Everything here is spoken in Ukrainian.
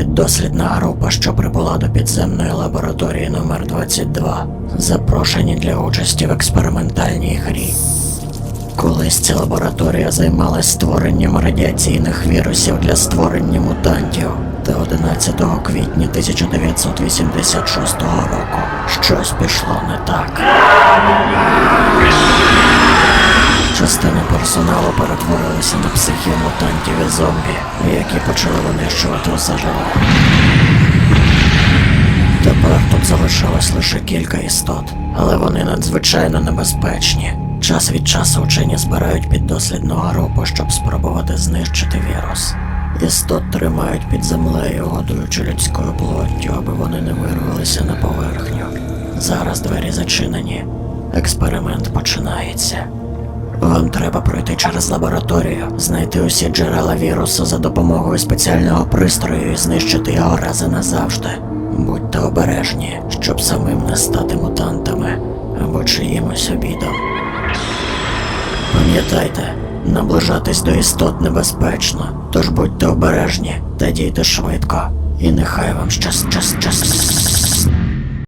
Піддослідна група, що прибула до підземної лабораторії номер 22 запрошені для участі в експериментальній грі. Колись ця лабораторія займалась створенням радіаційних вірусів для створення мутантів. Та 11 квітня 1986 року щось пішло не так. Частина персоналу перетворилася на психів мутантів і зомбі, які почали винищувати живе. Тепер тут залишилось лише кілька істот, але вони надзвичайно небезпечні. Час від часу вчені збирають піддослідну групу, щоб спробувати знищити вірус. Істот тримають під землею, годуючи людською плоттю, аби вони не вирвалися на поверхню. Зараз двері зачинені. Експеримент починається. Вам треба пройти через лабораторію, знайти усі джерела вірусу за допомогою спеціального пристрою і знищити його раз і назавжди. Будьте обережні, щоб самим не стати мутантами або чиїмось обідом. Пам'ятайте, наближатись до істот небезпечно, тож будьте обережні та дійте швидко. І нехай вам щас, щас, щас.